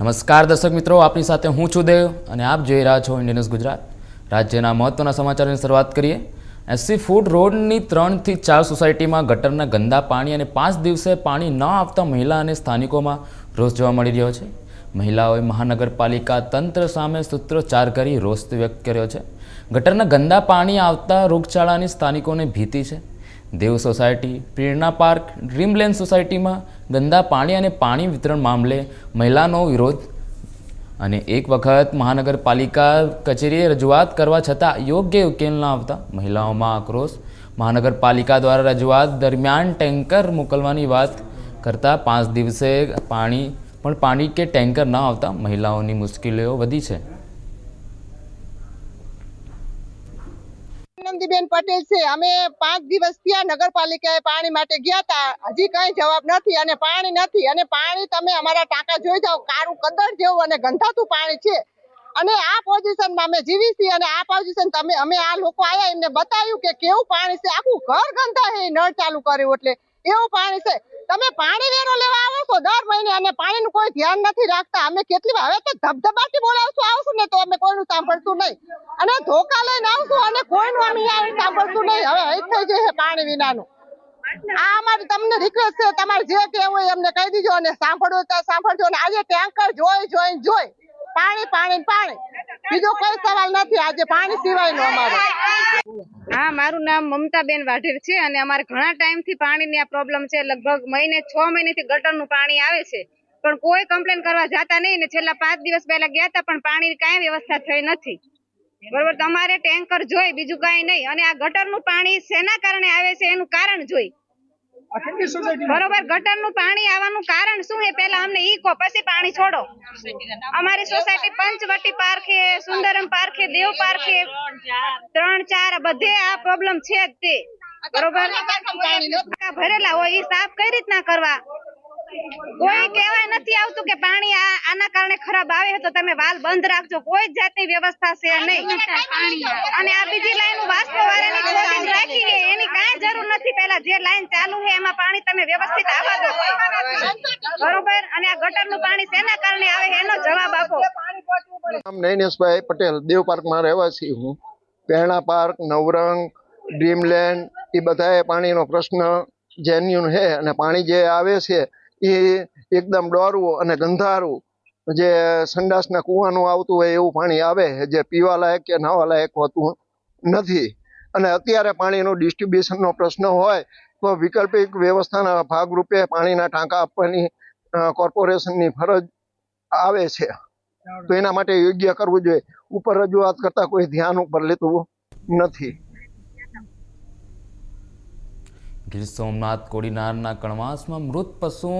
નમસ્કાર દર્શક મિત્રો, આપની સાથે હું છું દેવ અને આપ જોઈ રહ્યા છો ઇન્ડિયન ગુજરાત. રાજ્યના મહત્વના સમાચારની શરૂઆત કરીએ. એસસી ફૂડ રોડની ત્રણથી ચાર સોસાયટીમાં ગટરના ગંદા પાણી અને પાંચ દિવસે પાણી ન આપતા મહિલા અને સ્થાનિકોમાં રોષ જોવા મળી રહ્યો છે. મહિલાઓએ મહાનગરપાલિકા તંત્ર સામે સૂત્રોચ્ચાર કરી રોષ વ્યક્ત કર્યો છે. ગટરના ગંદા પાણી આવતા રોગચાળાની સ્થાનિકોને ભીતિ છે. Dev society, Prerna park, Dreamland સોસાયટીમાં ગંદા પાણી અને પાણી વિતરણ મામલે મહિલાનો વિરોધ. અને એક વખત મહાનગરપાલિકા કચેરીએ રજૂઆત કરવા છતાં યોગ્ય ઉકેલ ન આવતા મહિલાઓમાં આક્રોશ. મહાનગરપાલિકા દ્વારા રજૂઆત દરમિયાન ટેન્કર મોકલવાની વાત કરતાં પાંચ દિવસે પાણી, પણ પાણી કે ટેન્કર ન આવતા મહિલાઓની મુશ્કેલીઓ વધી છે. આનંદીબેન પટેલ છે. અમે પાંચ દિવસ ત્યાં નગરપાલિકાએ પાણી માટે ગયા હતા હજી કઈ જવાબ નથી અને પાણી નથી. અને પાણી તમે અમારા ટાંકા જોઈ જાઓ, કારું કદર જેવું અને ગંધાતું પાણી છે. અને આ પોઝિશનમાં અમે જીવી છીએ અને આ પોઝિશન તમે, અમે આ લોકો આયા એમને બતાવ્યું કે કેવું પાણી છે. આખું ઘર ગંધા છે નળ ચાલુ કર્યું એટલે. એવું પાણી છે. તમે પાણી વેરો લેવા આવો છો દર મહિને અને પાણીનું કોઈ ધ્યાન નથી રાખતા. અમે કેટલી હવે તો ધબધબાટી બોલાવશું આવશું ને તો અમે કોઈનું સાંભળશું નહીં. અને ધોકા લઈને આવશું અને કોઈનું અમે સાંભળતું નહીં. હવે હઈ થઈ જશે પાણી વિનાનું. આ અમારી તમને રિક્વેસ્ટ છે, તમારે જે કહેવું હોય એમને કહી દીજો અને સાંભળવું તો સાંભળજો અને આજે ટેન્કર જોઈ જોઈ જોઈ. પાણી પાણી પાણી. બીજો કોઈ સવાલ નથી, આજે પાણી સિવાયનો અમારો. હા, મારું નામ મમતાબેન વાઢેર છે અને અમારે ઘણા ટાઈમથી પાણીની આ પ્રોબ્લેમ છે. લગભગ મહિને, છ મહિનેથી ગટરનું પાણી આવે છે. પણ કોઈ કમ્પ્લેન કરવા જતા નહીં ને છેલ્લા પાંચ દિવસ પહેલા ગયા હતા પણ પાણીની કાંઈ વ્યવસ્થા થઈ નથી. બરોબર તમારે ટેન્કર જોઈ, બીજું કાંઈ નહીં. અને આ ગટરનું પાણી શેના કારણે આવે છે? એનું કારણ જોઈ. બરોબર ગટરનું પાણી આવવાનું કારણ શું એ પેલા અમને ઈ કહો પછી પાણી છોડો. અમારી સોસાયટી પંચવટી પાર્ક છે સુંદરમ પાર્ક છે દેવ પાર્ક છે ત્રણ ચાર બધે આ પ્રોબ્લેમ છે જ તે. બરોબર? ભરેલા હોય ઈ સાફ કઈ રીતના કરવા? કોઈ કહેવાય નથી આવતું કે પાણી આના કારણે ખરાબ આવે તો તમે વાલ બંધ રાખજો. કોઈ જ જાતની વ્યવસ્થા છે નહીં. અને આ બીજી લાઈન વાસ્કો વાળાની ખોટીને રાખી છે એની કાંઈ જરૂર નથી. પહેલા જે લાઈન ચાલુ છે એમાં પાણી તમે વ્યવસ્થિત આવવા દો. બરોબર? અને આ ગટરનું પાણી શેના કારણે આવે એનો જવાબ આપો. નામ નૈનેશભાઈ પટેલ. દેવ પાર્કમાં રહેવાસી હું. પહેણા પાર્ક નવરંગ ડ્રીમલેન્ડ એ બધાએ પાણીનો પ્રશ્ન જેન્યુન છે. અને પાણી જે આવે છે એ એકદમ ડોરવું અને ગંધારું જે સંડાસના કૂવાનું આવતું હોય એવું પાણી આવે, જે પીવા લાયક કે નાવા લાયક હોતું નથી. અને અત્યારે પાણીનો ડિસ્ટ્રીબ્યુશનનો પ્રશ્ન હોય, તો વૈકલ્પિક વ્યવસ્થાના ભાગરૂપે પાણીના ટાંકા આપવાની કોર્પોરેશનની ફરજ આવે છે. તો એના માટે યોગ્ય કરવું જોઈએ. ઉપર રજૂઆત કરતાં કોઈ ધ્યાન ઉપર લેતું નથી. ગીર સોમનાથ કોડીનારના કણવાસમાં મૃત પશુઓ